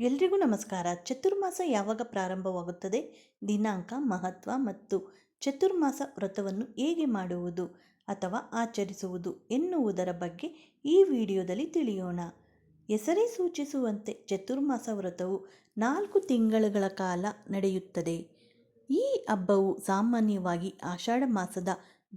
ಎಲ್ರಿಗೂ ನಮಸ್ಕಾರ. ಚತುರ್ಮಾಸ ಯಾವಾಗ ಪ್ರಾರಂಭವಾಗುತ್ತದೆ? ದಿನಾಂಕ, ಮಹತ್ವ ಮತ್ತು ಚತುರ್ಮಾಸ ವ್ರತವನ್ನು ಹೇಗೆ ಮಾಡುವುದು ಅಥವಾ ಆಚರಿಸುವುದು ಎನ್ನುವುದರ ಬಗ್ಗೆ ಈ ವಿಡಿಯೋದಲ್ಲಿ ತಿಳಿಯೋಣ. ಹೆಸರೇ ಸೂಚಿಸುವಂತೆ ಚತುರ್ಮಾಸ ವ್ರತವು ನಾಲ್ಕು ತಿಂಗಳುಗಳ ಕಾಲ ನಡೆಯುತ್ತದೆ. ಈ ಹಬ್ಬವು ಸಾಮಾನ್ಯವಾಗಿ ಆಷಾಢ ಮಾಸದ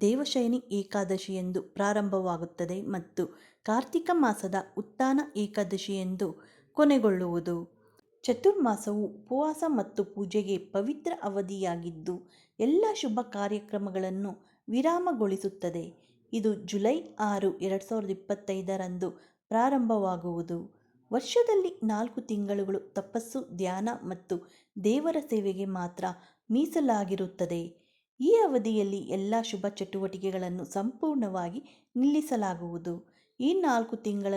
ದೇವಶಯನಿ ಏಕಾದಶಿಯೆಂದು ಪ್ರಾರಂಭವಾಗುತ್ತದೆ ಮತ್ತು ಕಾರ್ತಿಕ ಮಾಸದ ಉತ್ಥಾನ ಏಕಾದಶಿಯೆಂದು ಕೊನೆಗೊಳ್ಳುವುದು. ಚತುರ್ಮಾಸವು ಉಪವಾಸ ಮತ್ತು ಪೂಜೆಗೆ ಪವಿತ್ರ ಅವಧಿಯಾಗಿದ್ದು, ಎಲ್ಲ ಶುಭ ಕಾರ್ಯಕ್ರಮಗಳನ್ನು ವಿರಾಮಗೊಳಿಸುತ್ತದೆ. ಇದು ಜುಲೈ ಆರು, ಎರಡು ಸಾವಿರದ ಇಪ್ಪತ್ತೈದರಂದು ಪ್ರಾರಂಭವಾಗುವುದು. ವರ್ಷದಲ್ಲಿ ನಾಲ್ಕು ತಿಂಗಳುಗಳು ತಪಸ್ಸು, ಧ್ಯಾನ ಮತ್ತು ದೇವರ ಸೇವೆಗೆ ಮಾತ್ರ ಮೀಸಲಾಗಿರುತ್ತದೆ. ಈ ಅವಧಿಯಲ್ಲಿ ಎಲ್ಲ ಶುಭ ಚಟುವಟಿಕೆಗಳನ್ನು ಸಂಪೂರ್ಣವಾಗಿ ನಿಲ್ಲಿಸಲಾಗುವುದು. ಈ ನಾಲ್ಕು ತಿಂಗಳ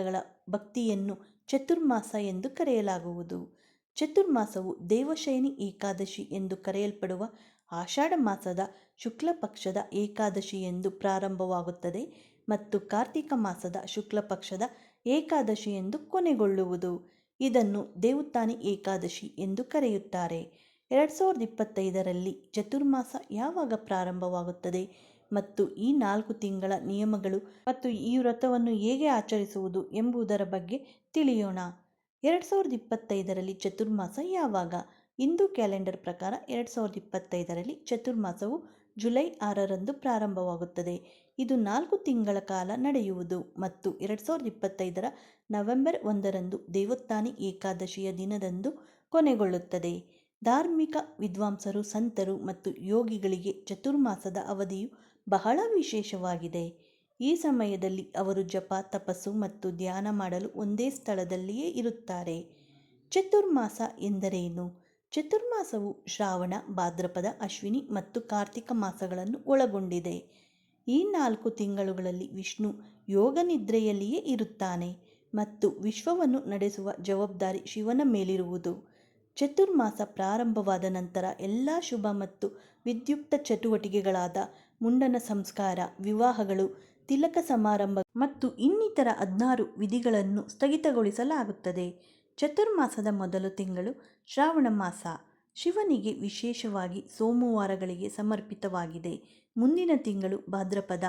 ಭಕ್ತಿಯನ್ನು ಚತುರ್ಮಾಸ ಎಂದು ಕರೆಯಲಾಗುವುದು. ಚತುರ್ಮಾಸವು ದೇವಶಯನಿ ಏಕಾದಶಿ ಎಂದು ಕರೆಯಲ್ಪಡುವ ಆಷಾಢ ಮಾಸದ ಶುಕ್ಲ ಪಕ್ಷದ ಏಕಾದಶಿ ಎಂದು ಪ್ರಾರಂಭವಾಗುತ್ತದೆ ಮತ್ತು ಕಾರ್ತಿಕ ಮಾಸದ ಶುಕ್ಲ ಪಕ್ಷದ ಏಕಾದಶಿ ಎಂದು ಕೊನೆಗೊಳ್ಳುವುದು. ಇದನ್ನು ದೇವುತ್ತಾನಿ ಏಕಾದಶಿ ಎಂದು ಕರೆಯುತ್ತಾರೆ. ಎರಡು ಸಾವಿರದ ಇಪ್ಪತ್ತೈದರಲ್ಲಿ ಚತುರ್ಮಾಸ ಯಾವಾಗ ಪ್ರಾರಂಭವಾಗುತ್ತದೆ? ಮತ್ತು ಈ ನಾಲ್ಕು ತಿಂಗಳ ನಿಯಮಗಳು ಮತ್ತು ಈ ವ್ರತವನ್ನು ಹೇಗೆ ಆಚರಿಸುವುದು ಎಂಬುದರ ಬಗ್ಗೆ ತಿಳಿಯೋಣ. ಎರಡು ಸಾವಿರದ ಇಪ್ಪತ್ತೈದರಲ್ಲಿ ಚತುರ್ಮಾಸ ಯಾವಾಗ? ಹಿಂದೂ ಕ್ಯಾಲೆಂಡರ್ ಪ್ರಕಾರ ಎರಡು ಸಾವಿರದ ಇಪ್ಪತ್ತೈದರಲ್ಲಿ ಚತುರ್ಮಾಸವು ಜುಲೈ ಆರರಂದು ಪ್ರಾರಂಭವಾಗುತ್ತದೆ. ಇದು ನಾಲ್ಕು ತಿಂಗಳ ಕಾಲ ನಡೆಯುವುದು ಮತ್ತು ಎರಡು ಸಾವಿರದ ಇಪ್ಪತ್ತೈದರ ನವೆಂಬರ್ ಒಂದರಂದು ದೇವೋತ್ಥಾನಿ ಏಕಾದಶಿಯ ದಿನದಂದು ಕೊನೆಗೊಳ್ಳುತ್ತದೆ. ಧಾರ್ಮಿಕ ವಿದ್ವಾಂಸರು, ಸಂತರು ಮತ್ತು ಯೋಗಿಗಳಿಗೆ ಚತುರ್ಮಾಸದ ಅವಧಿಯು ಬಹಳ ವಿಶೇಷವಾಗಿದೆ. ಈ ಸಮಯದಲ್ಲಿ ಅವರು ಜಪ, ತಪಸ್ಸು ಮತ್ತು ಧ್ಯಾನ ಮಾಡಲು ಒಂದೇ ಸ್ಥಳದಲ್ಲಿಯೇ ಇರುತ್ತಾರೆ. ಚತುರ್ಮಾಸ ಎಂದರೇನು? ಚತುರ್ಮಾಸವು ಶ್ರಾವಣ, ಭಾದ್ರಪದ, ಅಶ್ವಿನಿ ಮತ್ತು ಕಾರ್ತಿಕ ಮಾಸಗಳನ್ನು ಒಳಗೊಂಡಿದೆ. ಈ ನಾಲ್ಕು ತಿಂಗಳುಗಳಲ್ಲಿ ವಿಷ್ಣು ಯೋಗ ನಿದ್ರೆಯಲ್ಲಿಯೇ ಇರುತ್ತಾನೆ ಮತ್ತು ವಿಶ್ವವನ್ನು ನಡೆಸುವ ಜವಾಬ್ದಾರಿ ಶಿವನ ಮೇಲಿರುವುದು. ಚತುರ್ಮಾಸ ಪ್ರಾರಂಭವಾದ ನಂತರ ಎಲ್ಲ ಶುಭ ಮತ್ತು ವಿದ್ಯುಕ್ತ ಚಟುವಟಿಕೆಗಳಾದ ಮುಂಡನ ಸಂಸ್ಕಾರ, ವಿವಾಹಗಳು, ತಿಲಕ ಸಮಾರಂಭ ಮತ್ತು ಇನ್ನಿತರ ಹದಿನಾರು ವಿಧಿಗಳನ್ನು ಸ್ಥಗಿತಗೊಳಿಸಲಾಗುತ್ತದೆ. ಚತುರ್ಮಾಸದ ಮೊದಲ ತಿಂಗಳು ಶ್ರಾವಣ ಮಾಸ. ಶಿವನಿಗೆ ವಿಶೇಷವಾಗಿ ಸೋಮವಾರಗಳಿಗೆ ಸಮರ್ಪಿತವಾಗಿದೆ. ಮುಂದಿನ ತಿಂಗಳು ಭಾದ್ರಪದ,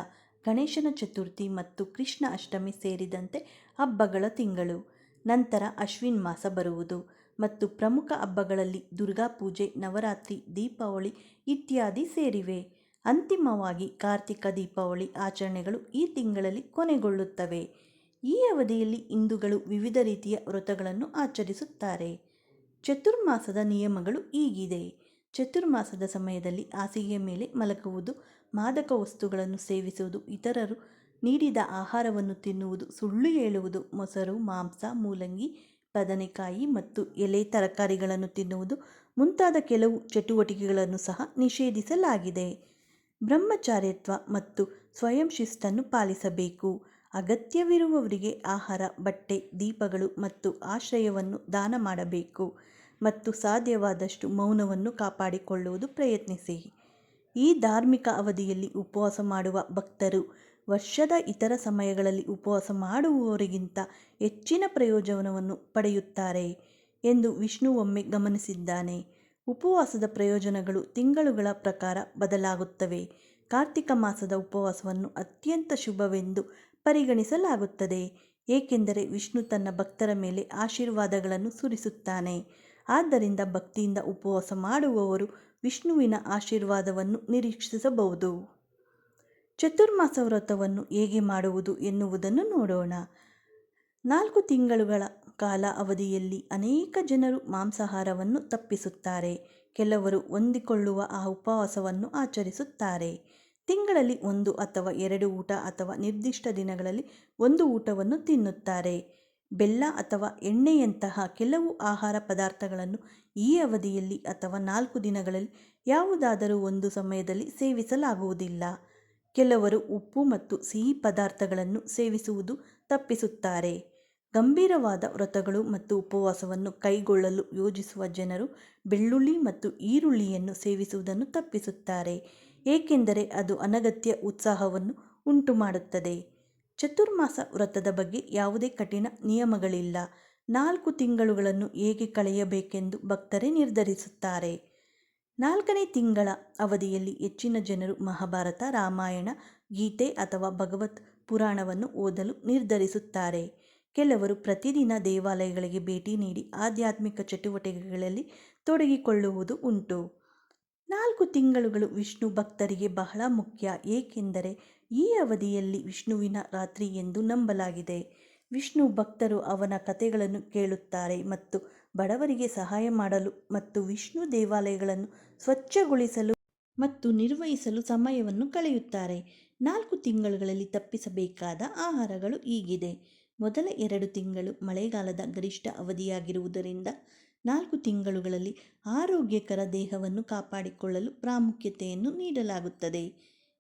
ಗಣೇಶನ ಚತುರ್ಥಿ ಮತ್ತು ಕೃಷ್ಣ ಅಷ್ಟಮಿ ಸೇರಿದಂತೆ ಹಬ್ಬಗಳ ತಿಂಗಳು. ನಂತರ ಅಶ್ವಿನ್ ಮಾಸ ಬರುವುದು. ಮತ್ತು ಪ್ರಮುಖ ಹಬ್ಬಗಳಲ್ಲಿ ದುರ್ಗಾ ಪೂಜೆ ನವರಾತ್ರಿ, ದೀಪಾವಳಿ ಇತ್ಯಾದಿ ಸೇರಿವೆ. ಅಂತಿಮವಾಗಿ ಕಾರ್ತಿಕ ದೀಪಾವಳಿ ಆಚರಣೆಗಳು ಈ ತಿಂಗಳಲ್ಲಿ ಕೊನೆಗೊಳ್ಳುತ್ತವೆ. ಈ ಅವಧಿಯಲ್ಲಿ ಹಿಂದೂಗಳು ವಿವಿಧ ರೀತಿಯ ವ್ರತಗಳನ್ನು ಆಚರಿಸುತ್ತಾರೆ. ಚತುರ್ಮಾಸದ ನಿಯಮಗಳು ಹೀಗಿದೆ. ಚತುರ್ಮಾಸದ ಸಮಯದಲ್ಲಿ ಹಾಸಿಗೆಯ ಮೇಲೆ ಮಲಗುವುದು, ಮಾದಕ ವಸ್ತುಗಳನ್ನು ಸೇವಿಸುವುದು, ಇತರರು ನೀಡಿದ ಆಹಾರವನ್ನು ತಿನ್ನುವುದು, ಸುಳ್ಳು ಹೇಳುವುದು, ಮೊಸರು, ಮಾಂಸ, ಮೂಲಂಗಿ ಬದನೆಕಾಯಿ ಮತ್ತು ಎಲೆ ತರಕಾರಿಗಳನ್ನು ತಿನ್ನುವುದು ಮುಂತಾದ ಕೆಲವು ಚಟುವಟಿಕೆಗಳನ್ನು ಸಹ ನಿಷೇಧಿಸಲಾಗಿದೆ. ಬ್ರಹ್ಮಚಾರ್ಯತ್ವ ಮತ್ತು ಸ್ವಯಂ ಶಿಸ್ತನ್ನು ಪಾಲಿಸಬೇಕು. ಅಗತ್ಯವಿರುವವರಿಗೆ ಆಹಾರ, ಬಟ್ಟೆ, ದೀಪಗಳು ಮತ್ತು ಆಶ್ರಯವನ್ನು ದಾನ ಮಾಡಬೇಕು ಮತ್ತು ಸಾಧ್ಯವಾದಷ್ಟು ಮೌನವನ್ನು ಕಾಪಾಡಿಕೊಳ್ಳುವುದು ಪ್ರಯತ್ನಿಸಿ. ಈ ಧಾರ್ಮಿಕ ಅವಧಿಯಲ್ಲಿ ಉಪವಾಸ ಮಾಡುವ ಭಕ್ತರು ವರ್ಷದ ಇತರ ಸಮಯಗಳಲ್ಲಿ ಉಪವಾಸ ಮಾಡುವವರಿಗಿಂತ ಹೆಚ್ಚಿನ ಪ್ರಯೋಜನವನ್ನು ಪಡೆಯುತ್ತಾರೆ ಎಂದು ವಿಷ್ಣು ಒಮ್ಮೆ ಗಮನಿಸಿದ್ದಾನೆ. ಉಪವಾಸದ ಪ್ರಯೋಜನಗಳು ತಿಂಗಳುಗಳ ಪ್ರಕಾರ ಬದಲಾಗುತ್ತವೆ. ಕಾರ್ತಿಕ ಮಾಸದ ಉಪವಾಸವನ್ನು ಅತ್ಯಂತ ಶುಭವೆಂದು ಪರಿಗಣಿಸಲಾಗುತ್ತದೆ, ಏಕೆಂದರೆ ವಿಷ್ಣು ತನ್ನ ಭಕ್ತರ ಮೇಲೆ ಆಶೀರ್ವಾದಗಳನ್ನು ಸುರಿಸುತ್ತಾನೆ. ಆದ್ದರಿಂದ ಭಕ್ತಿಯಿಂದ ಉಪವಾಸ ಮಾಡುವವರು ವಿಷ್ಣುವಿನ ಆಶೀರ್ವಾದವನ್ನು ನಿರೀಕ್ಷಿಸಬಹುದು. ಚತುರ್ಮಾಸ ವ್ರತವನ್ನು ಹೇಗೆ ಮಾಡುವುದು ಎನ್ನುವುದನ್ನು ನೋಡೋಣ. ನಾಲ್ಕು ತಿಂಗಳುಗಳ ಕಾಲ ಅವಧಿಯಲ್ಲಿ ಅನೇಕ ಜನರು ಮಾಂಸಾಹಾರವನ್ನು ತಪ್ಪಿಸುತ್ತಾರೆ. ಕೆಲವರು ಹೊಂದಿಕೊಳ್ಳುವ ಆ ಉಪವಾಸವನ್ನು ಆಚರಿಸುತ್ತಾರೆ. ತಿಂಗಳಲ್ಲಿ ಒಂದು ಅಥವಾ ಎರಡು ಊಟ ಅಥವಾ ನಿರ್ದಿಷ್ಟ ದಿನಗಳಲ್ಲಿ ಒಂದು ಊಟವನ್ನು ತಿನ್ನುತ್ತಾರೆ. ಬೆಲ್ಲ ಅಥವಾ ಎಣ್ಣೆಯಂತಹ ಕೆಲವು ಆಹಾರ ಪದಾರ್ಥಗಳನ್ನು ಈ ಅವಧಿಯಲ್ಲಿ ಅಥವಾ ನಾಲ್ಕು ದಿನಗಳಲ್ಲಿ ಯಾವುದಾದರೂ ಒಂದು ಸಮಯದಲ್ಲಿ ಸೇವಿಸಲಾಗುವುದಿಲ್ಲ. ಕೆಲವರು ಉಪ್ಪು ಮತ್ತು ಸಿಹಿ ಪದಾರ್ಥಗಳನ್ನು ಸೇವಿಸುವುದು ತಪ್ಪಿಸುತ್ತಾರೆ. ಗಂಭೀರವಾದ ವ್ರತಗಳು ಮತ್ತು ಉಪವಾಸವನ್ನು ಕೈಗೊಳ್ಳಲು ಯೋಜಿಸುವ ಜನರು ಬೆಳ್ಳುಳ್ಳಿ ಮತ್ತು ಈರುಳ್ಳಿಯನ್ನು ಸೇವಿಸುವುದನ್ನು ತಪ್ಪಿಸುತ್ತಾರೆ, ಏಕೆಂದರೆ ಅದು ಅನಗತ್ಯ ಉತ್ಸಾಹವನ್ನು ಉಂಟುಮಾಡುತ್ತದೆ. ಚತುರ್ಮಾಸ ವ್ರತದ ಬಗ್ಗೆ ಯಾವುದೇ ಕಠಿಣ ನಿಯಮಗಳಿಲ್ಲ. ನಾಲ್ಕು ತಿಂಗಳುಗಳನ್ನು ಹೇಗೆ ಕಳೆಯಬೇಕೆಂದು ಭಕ್ತರೇ ನಿರ್ಧರಿಸುತ್ತಾರೆ. ನಾಲ್ಕನೇ ತಿಂಗಳ ಅವಧಿಯಲ್ಲಿ ಹೆಚ್ಚಿನ ಜನರು ಮಹಾಭಾರತ, ರಾಮಾಯಣ, ಗೀತೆ ಅಥವಾ ಭಗವತ್ ಪುರಾಣವನ್ನು ಓದಲು ನಿರ್ಧರಿಸುತ್ತಾರೆ. ಕೆಲವರು ಪ್ರತಿದಿನ ದೇವಾಲಯಗಳಿಗೆ ಭೇಟಿ ನೀಡಿ ಆಧ್ಯಾತ್ಮಿಕ ಚಟುವಟಿಕೆಗಳಲ್ಲಿ ತೊಡಗಿಕೊಳ್ಳುವುದು ಉಂಟು. ನಾಲ್ಕು ತಿಂಗಳುಗಳು ವಿಷ್ಣು ಭಕ್ತರಿಗೆ ಬಹಳ ಮುಖ್ಯ, ಏಕೆಂದರೆ ಈ ಅವಧಿಯಲ್ಲಿ ವಿಷ್ಣುವಿನ ರಾತ್ರಿ ಎಂದು ನಂಬಲಾಗಿದೆ. ವಿಷ್ಣು ಭಕ್ತರು ಅವನ ಕಥೆಗಳನ್ನು ಕೇಳುತ್ತಾರೆ ಮತ್ತು ಬಡವರಿಗೆ ಸಹಾಯ ಮಾಡಲು ಮತ್ತು ವಿಷ್ಣು ದೇವಾಲಯಗಳನ್ನು ಸ್ವಚ್ಛಗೊಳಿಸಲು ಮತ್ತು ನಿರ್ವಹಿಸಲು ಸಮಯವನ್ನು ಕಳೆಯುತ್ತಾರೆ. ನಾಲ್ಕು ತಿಂಗಳುಗಳಲ್ಲಿ ತಪ್ಪಿಸಬೇಕಾದ ಆಹಾರಗಳು ಹೀಗಿದೆ. ಮೊದಲ ಎರಡು ತಿಂಗಳು ಮಳೆಗಾಲದ ಗರಿಷ್ಠ ಅವಧಿಯಾಗಿರುವುದರಿಂದ ನಾಲ್ಕು ತಿಂಗಳುಗಳಲ್ಲಿ ಆರೋಗ್ಯಕರ ದೇಹವನ್ನು ಕಾಪಾಡಿಕೊಳ್ಳಲು ಪ್ರಾಮುಖ್ಯತೆಯನ್ನು ನೀಡಲಾಗುತ್ತದೆ.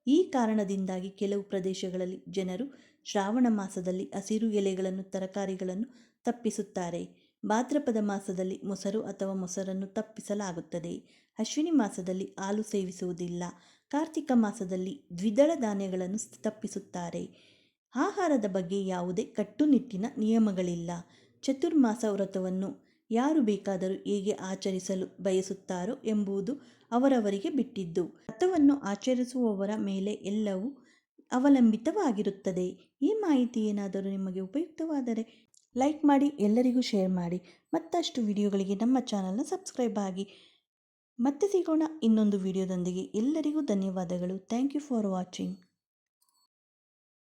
ಈ ಕಾರಣದಿಂದಾಗಿ ಕೆಲವು ಪ್ರದೇಶಗಳಲ್ಲಿ ಜನರು ಶ್ರಾವಣ ಮಾಸದಲ್ಲಿ ಹಸಿರು ಎಲೆಗಳನ್ನು, ತರಕಾರಿಗಳನ್ನು ತಪ್ಪಿಸುತ್ತಾರೆ. ಭಾದ್ರಪದ ಮಾಸದಲ್ಲಿ ಮೊಸರು ಅಥವಾ ಮೊಸರನ್ನು ತಪ್ಪಿಸಲಾಗುತ್ತದೆ. ಅಶ್ವಿನಿ ಮಾಸದಲ್ಲಿ ಹಾಲು ಸೇವಿಸುವುದಿಲ್ಲ. ಕಾರ್ತಿಕ ಮಾಸದಲ್ಲಿ ದ್ವಿದಳ ಧಾನ್ಯಗಳನ್ನು ತಪ್ಪಿಸುತ್ತಾರೆ. ಆಹಾರದ ಬಗ್ಗೆ ಯಾವುದೇ ಕಟ್ಟುನಿಟ್ಟಿನ ನಿಯಮಗಳಿಲ್ಲ. ಚತುರ್ಮಾಸ ವ್ರತವನ್ನು ಯಾರು ಬೇಕಾದರೂ ಹೇಗೆ ಆಚರಿಸಲು ಬಯಸುತ್ತಾರೋ ಎಂಬುದು ಅವರವರಿಗೆ ಬಿಟ್ಟಿದ್ದು, ವ್ರತವನ್ನು ಆಚರಿಸುವವರ ಮೇಲೆ ಎಲ್ಲವೂ ಅವಲಂಬಿತವಾಗಿರುತ್ತದೆ. ಈ ಮಾಹಿತಿ ಏನಾದರೂ ನಿಮಗೆ ಉಪಯುಕ್ತವಾದರೆ ಲೈಕ್ ಮಾಡಿ, ಎಲ್ಲರಿಗೂ ಶೇರ್ ಮಾಡಿ. ಮತ್ತಷ್ಟು ವಿಡಿಯೋಗಳಿಗೆ ನಮ್ಮ ಚಾನಲ್ನ ಸಬ್ಸ್ಕ್ರೈಬ್ ಆಗಿ. ಮತ್ತೆ ಸಿಗೋಣ ಇನ್ನೊಂದು ವಿಡಿಯೋದೊಂದಿಗೆ ಎಲ್ಲರಿಗೂ ಧನ್ಯವಾದಗಳು. Thank you for watching